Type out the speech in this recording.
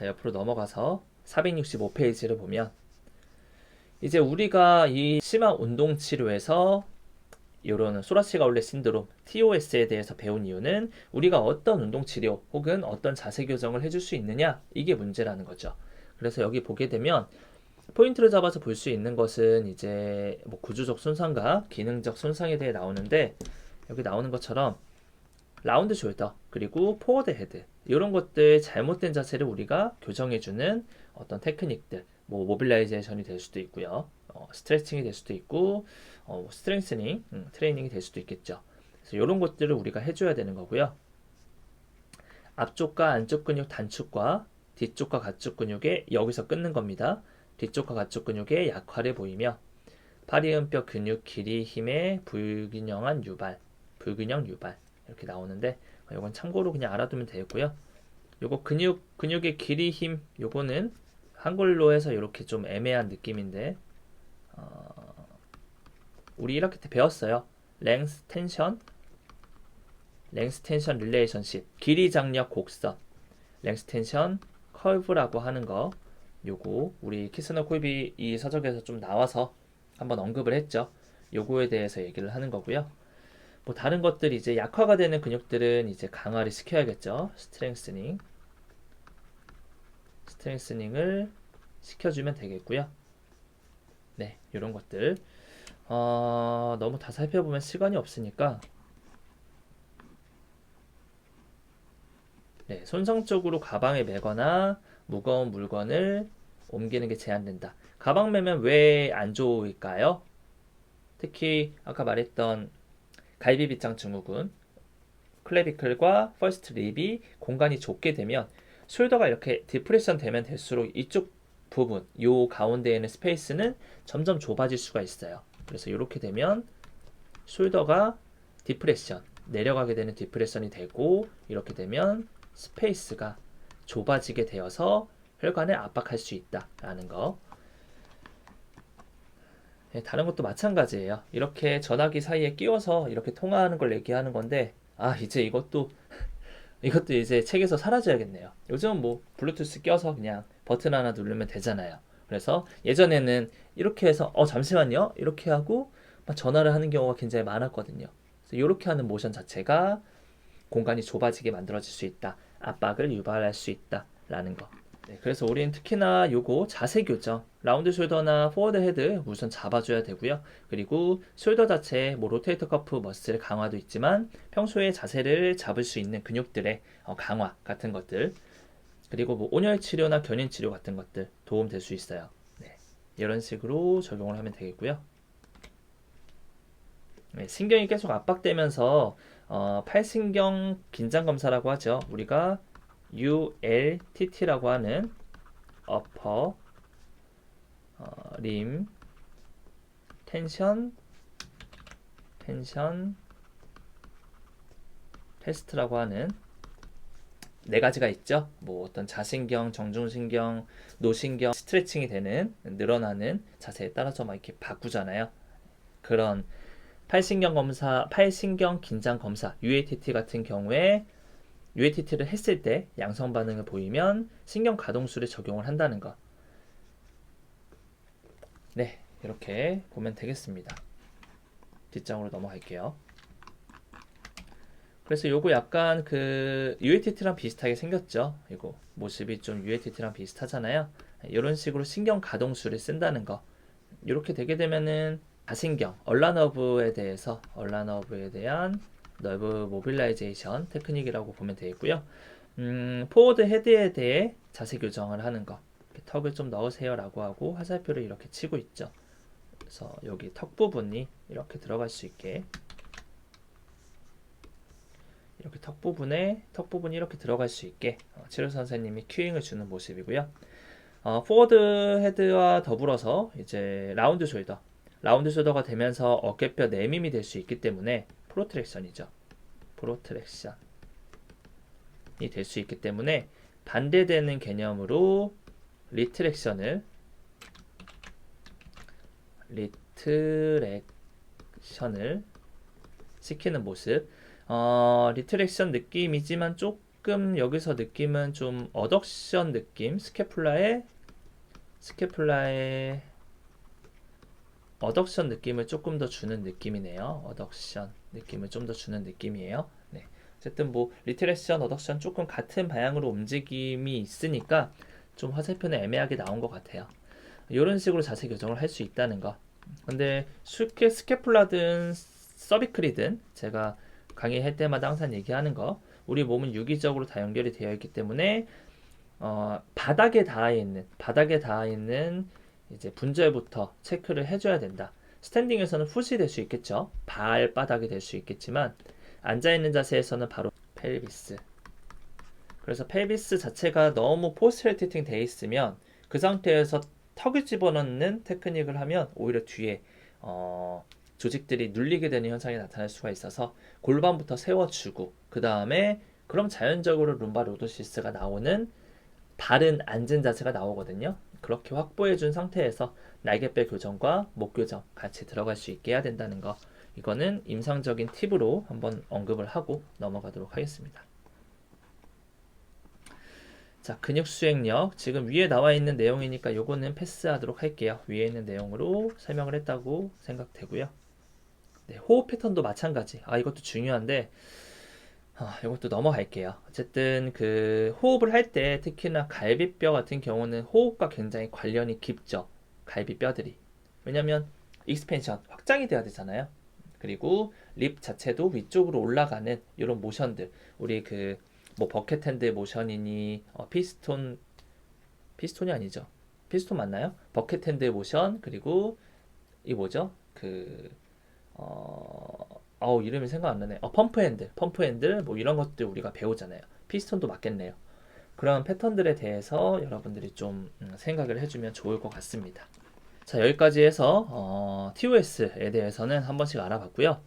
자, 옆으로 넘어가서 465페이지를 보면 이제 우리가 이 심한 운동 치료에서 이런 소라시가 원래 신드롬 TOS에 대해서 배운 이유는 우리가 어떤 운동 치료 혹은 어떤 자세 교정을 해줄 수 있느냐 이게 문제라는 거죠. 그래서 여기 보게 되면 포인트를 잡아서 볼 수 있는 것은 이제 뭐 구조적 손상과 기능적 손상에 대해 나오는데 여기 나오는 것처럼 라운드 숄더 그리고 포워드 헤드. 이런 것들 잘못된 자세를 우리가 교정해주는 어떤 테크닉들 뭐 모빌라이제이션이 될 수도 있고요. 어, 스트레칭이 될 수도 있고 어, 뭐 스트렝스닝 음, 트레이닝이 될 수도 있겠죠. 그래서 이런 것들을 우리가 해줘야 되는 거고요. 앞쪽과 안쪽 근육 단축과 뒤쪽과 가축 근육에 여기서 끊는 겁니다. 뒤쪽과 가축 근육의 약화를 보이며 파리음뼈 근육 길이 힘의 불균형한 유발 불균형 유발 이렇게 나오는데 이건 참고로 그냥 알아두면 되고요. 요거 근육 근육의 길이 힘 요거는 한글로 해서 이렇게 좀 애매한 느낌인데 어, 우리 이렇게 배웠어요. 랭스 텐션 랭스 텐션 릴레이션십 길이 장력 곡선 랭스 텐션 커브라고 하는 거 요거 우리 키스너 콜비 이 서적에서 좀 나와서 한번 언급을 했죠. 요거에 대해서 얘기를 하는 거고요. 뭐 다른 것들 이제 약화가 되는 근육들은 이제 강화를 시켜야겠죠. 스트렝스닝. 스트렝스닝을 시켜주면 되겠고요. 네, 이런 것들. 어, 너무 다 살펴보면 시간이 없으니까. 네, 손상적으로 가방에 매거나 무거운 물건을 옮기는 게 제한된다. 가방 매면 왜 안 좋을까요? 특히 아까 말했던 갈비빗장 증후군, 클레비클과 퍼스트 립이 공간이 좁게 되면 숄더가 이렇게 디프레션 되면 될수록 이쪽 부분, 요 가운데에 있는 스페이스는 점점 좁아질 수가 있어요. 그래서 이렇게 되면 숄더가 디프레션, 내려가게 되는 디프레션이 되고 이렇게 되면 스페이스가 좁아지게 되어서 혈관을 압박할 수 있다라는 거. 네, 다른 것도 마찬가지예요. 이렇게 전화기 사이에 끼워서 이렇게 통화하는 걸 얘기하는 건데, 아, 이제 이것도, 이것도 이제 책에서 사라져야겠네요. 요즘은 뭐, 블루투스 껴서 그냥 버튼 하나 누르면 되잖아요. 그래서 예전에는 이렇게 해서, 어, 잠시만요. 이렇게 하고, 막 전화를 하는 경우가 굉장히 많았거든요. 그래서 이렇게 하는 모션 자체가 공간이 좁아지게 만들어질 수 있다. 압박을 유발할 수 있다라는 거. 네, 그래서 우리는 특히나 요거 자세 교정, 라운드 숄더나 포워드 헤드 우선 잡아줘야 되고요. 그리고 숄더 자체 뭐 로테이터 커프 머슬 강화도 있지만 평소에 자세를 잡을 수 있는 근육들의 어, 강화 같은 것들 그리고 뭐 온열 치료나 견인 치료 같은 것들 도움 될 수 있어요. 네, 이런 식으로 적용을 하면 되겠고요. 네, 신경이 계속 압박되면서 어, 팔신경 긴장 검사라고 하죠. 우리가 ULTT라고 하는 upper 어, 림 텐션 텐션 테스트라고 하는 네 가지가 있죠. 뭐 어떤 자신경, 정중신경, 노신경 스트레칭이 되는 늘어나는 자세에 따라서 막 이렇게 바꾸잖아요. 그런 팔신경 검사, 팔신경 긴장 검사 UATT 같은 경우에 UATT를 했을 때 양성 반응을 보이면 신경 가동수를 적용을 한다는 거. 네, 이렇게 보면 되겠습니다. 뒷장으로 넘어갈게요. 그래서 요거 약간 그 UATT랑 비슷하게 생겼죠. 이거 모습이 좀 UATT랑 비슷하잖아요. 이런 식으로 신경 가동수를 쓴다는 거. 이렇게 되게 되면은 가신경, 얼라너브에 대해서 얼라너브에 대한 너브 모빌라이제이션 테크닉이라고 보면 되겠고요. 음, 포워드 헤드에 대해 자세 교정을 하는 거. 턱을 좀 넣으세요라고 하고 화살표를 이렇게 치고 있죠. 그래서 여기 턱 부분이 이렇게 들어갈 수 있게 이렇게 턱 부분에 턱 부분이 이렇게 들어갈 수 있게 어, 치료 선생님이 큐잉을 주는 모습이고요. 어, 포워드 헤드와 더불어서 이제 라운드 숄더, 라운드 숄더가 되면서 어깨뼈 내밈이 될 수 있기 때문에 프로트랙션이죠. 프로트랙션이 될 수 있기 때문에 반대되는 개념으로 리트랙션을 리트랙션을 시키는 모습. 어, 리트랙션 느낌이지만 조금 여기서 느낌은 좀 어덕션 느낌, 스케플라의 스케플라의 어덕션 느낌을 조금 더 주는 느낌이네요. 어덕션 느낌을 좀 더 주는 느낌이에요. 네. 어쨌든 뭐 리트레션, 어덕션 조금 같은 방향으로 움직임이 있으니까 좀 화살표는 애매하게 나온 것 같아요. 이런 식으로 자세 교정을 할 수 있다는 거. 근데 스케 스케플라든 서비클이든 제가 강의할 때마다 항상 얘기하는 거 우리 몸은 유기적으로 다 연결이 되어 있기 때문에 어, 바닥에 닿아 있는 바닥에 닿아 있는 이제 분절부터 체크를 해줘야 된다. 스탠딩에서는 풋이 될 수 있겠죠. 발바닥이 될 수 있겠지만 앉아 있는 자세에서는 바로 펠비스. 그래서 펠비스 자체가 너무 포스트레티팅 돼 있으면 그 상태에서 턱을 집어넣는 테크닉을 하면 오히려 뒤에 어, 조직들이 눌리게 되는 현상이 나타날 수가 있어서 골반부터 세워주고 그 다음에 그럼 자연적으로 룸바 로도시스가 나오는 바른 앉은 자세가 나오거든요. 그렇게 확보해 준 상태에서 날개뼈 교정과 목 교정 같이 들어갈 수 있게 해야 된다는 거 이거는 임상적인 팁으로 한번 언급을 하고 넘어가도록 하겠습니다. 자, 근육 수행력. 지금 위에 나와 있는 내용이니까 요거는 패스하도록 할게요. 위에 있는 내용으로 설명을 했다고 생각되고요. 네, 호흡 패턴도 마찬가지. 아, 이것도 중요한데, 아, 이것도 넘어갈게요. 어쨌든 그 호흡을 할 때 특히나 갈비뼈 같은 경우는 호흡과 굉장히 관련이 깊죠. 갈비뼈들이. 왜냐면 익스펜션, 확장이 돼야 되잖아요. 그리고 립 자체도 위쪽으로 올라가는 이런 모션들. 우리 그 뭐 버켓 핸드 모션이니 어, 피스톤 피스톤이 아니죠. 피스톤 맞나요? 버켓 핸드 모션 그리고 이 뭐죠? 그 어, 아우 이름이 생각 안 나네. 어, 펌프핸드, 펌프핸드 뭐 이런 것들 우리가 배우잖아요. 피스톤도 맞겠네요. 그런 패턴들에 대해서 여러분들이 좀 음, 생각을 해주면 좋을 것 같습니다. 자 여기까지 해서 어, TOS에 대해서는 한 번씩 알아봤고요.